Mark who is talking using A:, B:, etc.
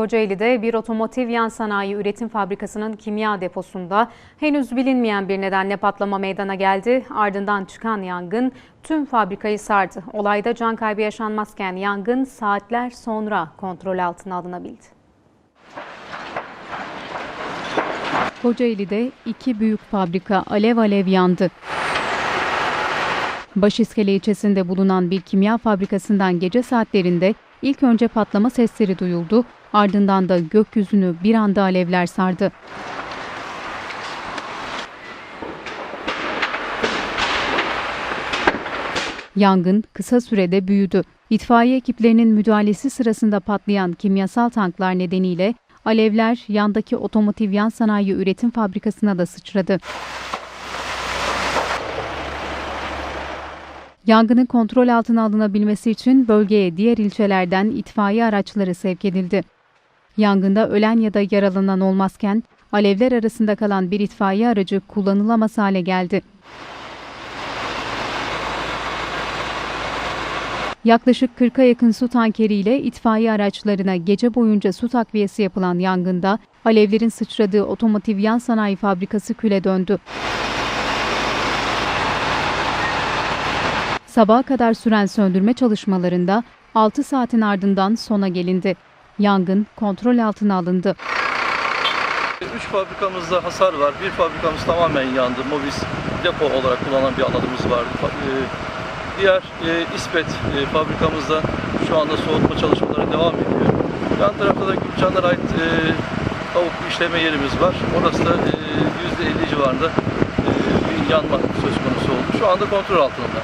A: Kocaeli'de bir otomotiv yan sanayi üretim fabrikasının kimya deposunda henüz bilinmeyen bir nedenle patlama meydana geldi. Ardından çıkan yangın tüm fabrikayı sardı. Olayda can kaybı yaşanmazken yangın saatler sonra kontrol altına alınabildi. Kocaeli'de iki büyük fabrika alev alev yandı. Başiskele ilçesinde bulunan bir kimya fabrikasından gece saatlerinde ilk önce patlama sesleri duyuldu, ardından da gökyüzünü bir anda alevler sardı. Yangın kısa sürede büyüdü. İtfaiye ekiplerinin müdahalesi sırasında patlayan kimyasal tanklar nedeniyle alevler yandaki otomotiv yan sanayi üretim fabrikasına da sıçradı. Yangının kontrol altına alınabilmesi için bölgeye diğer ilçelerden itfaiye araçları sevk edildi. Yangında ölen ya da yaralanan olmazken alevler arasında kalan bir itfaiye aracı kullanılamaz hale geldi. Yaklaşık 40'a yakın su tankeriyle itfaiye araçlarına gece boyunca su takviyesi yapılan yangında alevlerin sıçradığı otomotiv yan sanayi fabrikası küle döndü. Sabaha kadar süren söndürme çalışmalarında 6 saatin ardından sona gelindi. Yangın kontrol altına alındı.
B: Üç fabrikamızda hasar var. Bir fabrikamız tamamen yandı. Mobis depo olarak kullanılan bir alanımız vardı. E, Diğer e, İspet e, fabrikamızda şu anda soğutma çalışmaları devam ediyor. Yan tarafta da Gülcanlara ait e, tavuk işleme yerimiz var. Orası da e, %50 civarında e, bir yanma söz konusu oldu. Şu anda kontrol altında.